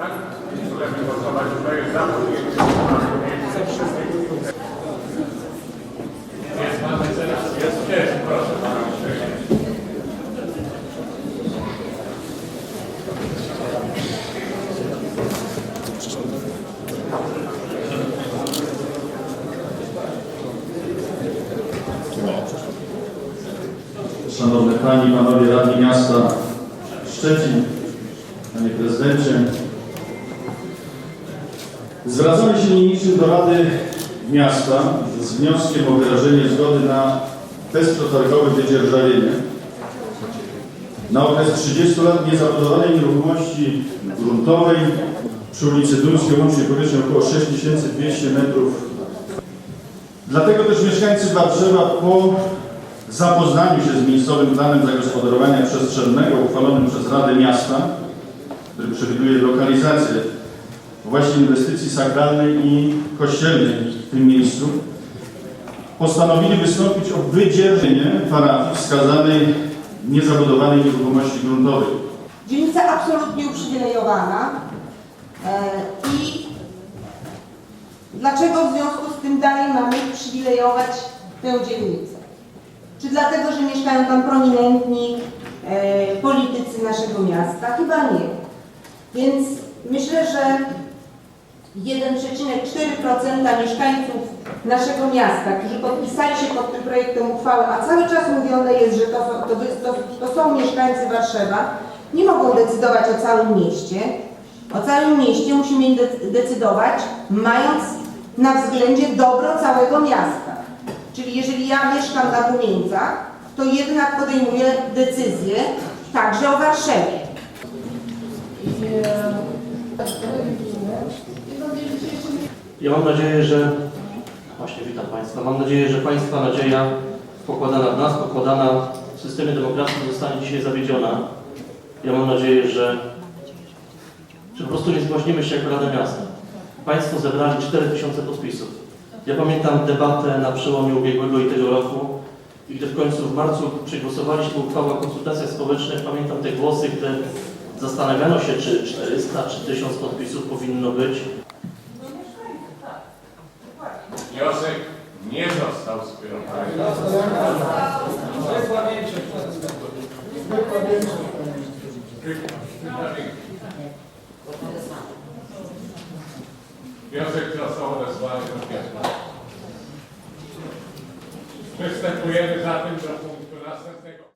Tak? Szanowne Panie i Panowie Radni Miasta Szczecin, Panie Prezydencie. Zwracamy się niniejszym do Rady Miasta z wnioskiem o wyrażenie zgody na bezprzetargowe wydzierżawienie na okres 30 lat niezabudowanej nieruchomości gruntowej przy ulicy Duńskiej łącznie powierzchnią około 6200 metrów. Dlatego też mieszkańcy Warszawa po zapoznaniu się z miejscowym planem zagospodarowania przestrzennego uchwalonym przez Radę Miasta, który przewiduje lokalizację właśnie inwestycji sakralnej i kościelnej w tym miejscu, postanowili wystąpić o wydzierżenie parafii wskazanej niezabudowanej nieruchomości gruntowej. Dzielnica absolutnie uprzywilejowana e, i dlaczego w związku z tym dalej mamy przywilejować tę dzielnicę? Czy dlatego, że mieszkają tam prominentni e, politycy naszego miasta? Chyba nie. Więc myślę, że 1,4% mieszkańców naszego miasta, którzy podpisali się pod tym projektem uchwały, a cały czas mówione jest, że to, to, to, to są mieszkańcy Warszawa, nie mogą decydować o całym mieście. O całym mieście musimy de- decydować, mając na względzie dobro całego miasta. Czyli jeżeli ja mieszkam na Rumieńcach, to jednak podejmuję decyzję także o Warszawie. Ja mam nadzieję, że właśnie witam Państwa. Mam nadzieję, że Państwa nadzieja pokładana w nas, pokładana w systemie demokracji zostanie dzisiaj zawiedziona. Ja mam nadzieję, że, że po prostu nie zgłaśnimy się jako Rada Miasta. Państwo zebrali 4000 podpisów. Ja pamiętam debatę na przełomie ubiegłego i tego roku i gdy w końcu w marcu przegłosowaliśmy uchwałę o konsultacjach społecznych, pamiętam te głosy, gdy zastanawiano się, czy 400 czy 1000 podpisów powinno być. Wniosek nie został skierowany. Wniosek został odesłany do piętna. Przystępujemy zatem do